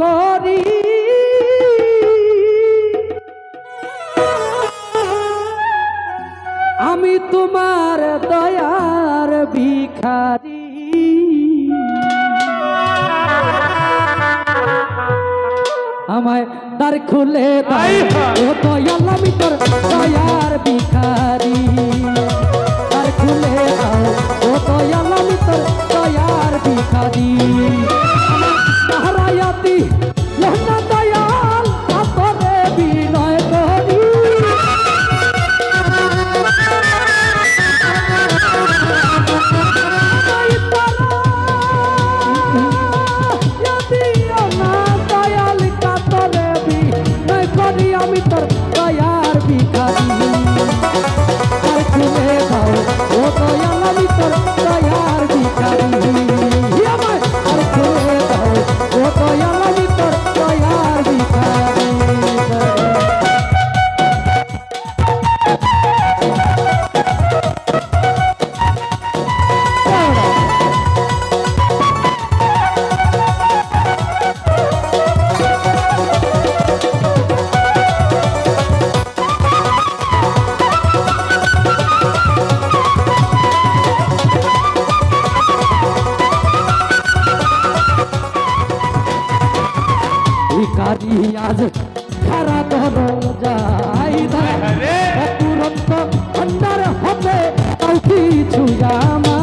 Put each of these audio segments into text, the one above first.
করি। আমি তোমার দয়ার ভিখারি। আমায় তার খুলে দাই ও দয়াল আমি তোর দয়ার ভিখারি। তার খুলে দাও ও দয়াল আমি তোর বাড়ি আজ সারা ধন যাই তুরন্ত ভান্ডার হবে কিছু আমার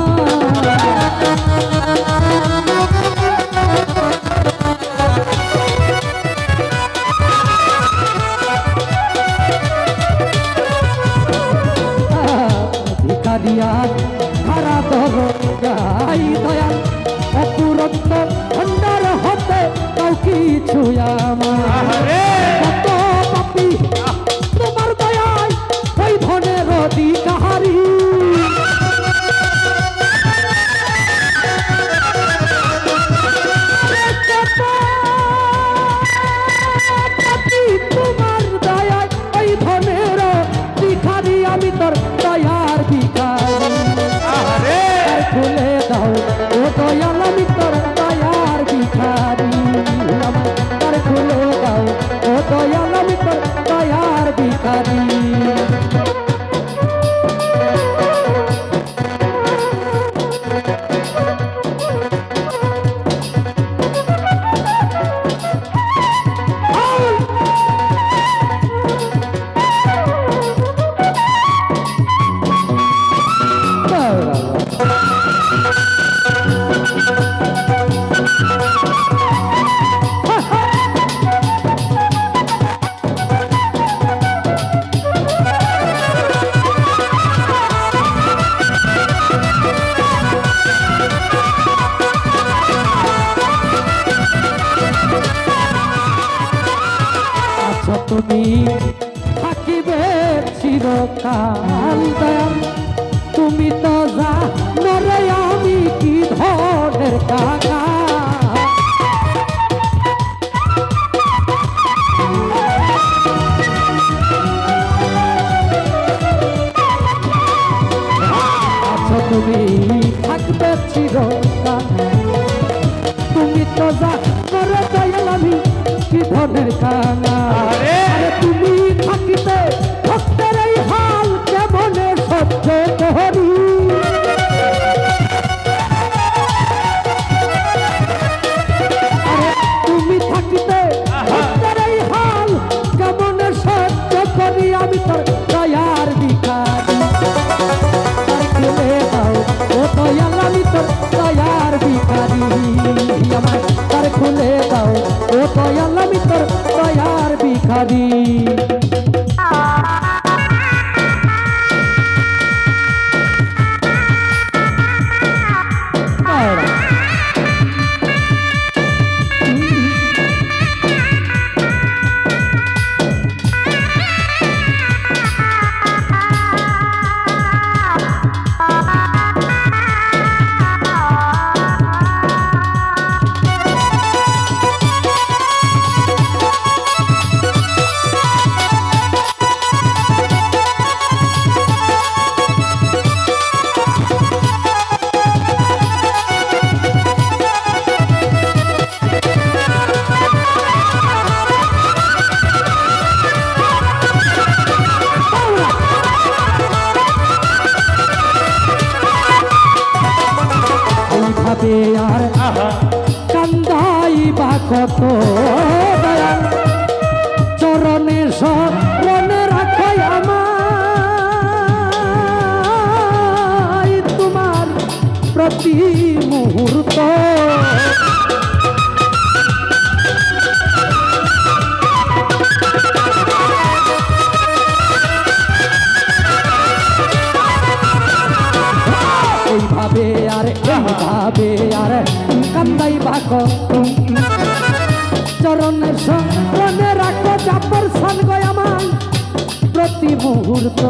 কিছু আমার। তুমি থাকিবে চিরকাল তুমি তো যা মরে আমি কি ধনের কাকা। আচ্ছা তুমি থাকবে চিরকাল এইভাবে আর কান্দাই বা কত চরণে স্মরণে রাখাই আমায় তোমার প্রতি মুহূর্ত। কান্দাই বাক চরণের সঙ্গে রাখো চাপর সান গয় আমার প্রতি মুহূর্ত।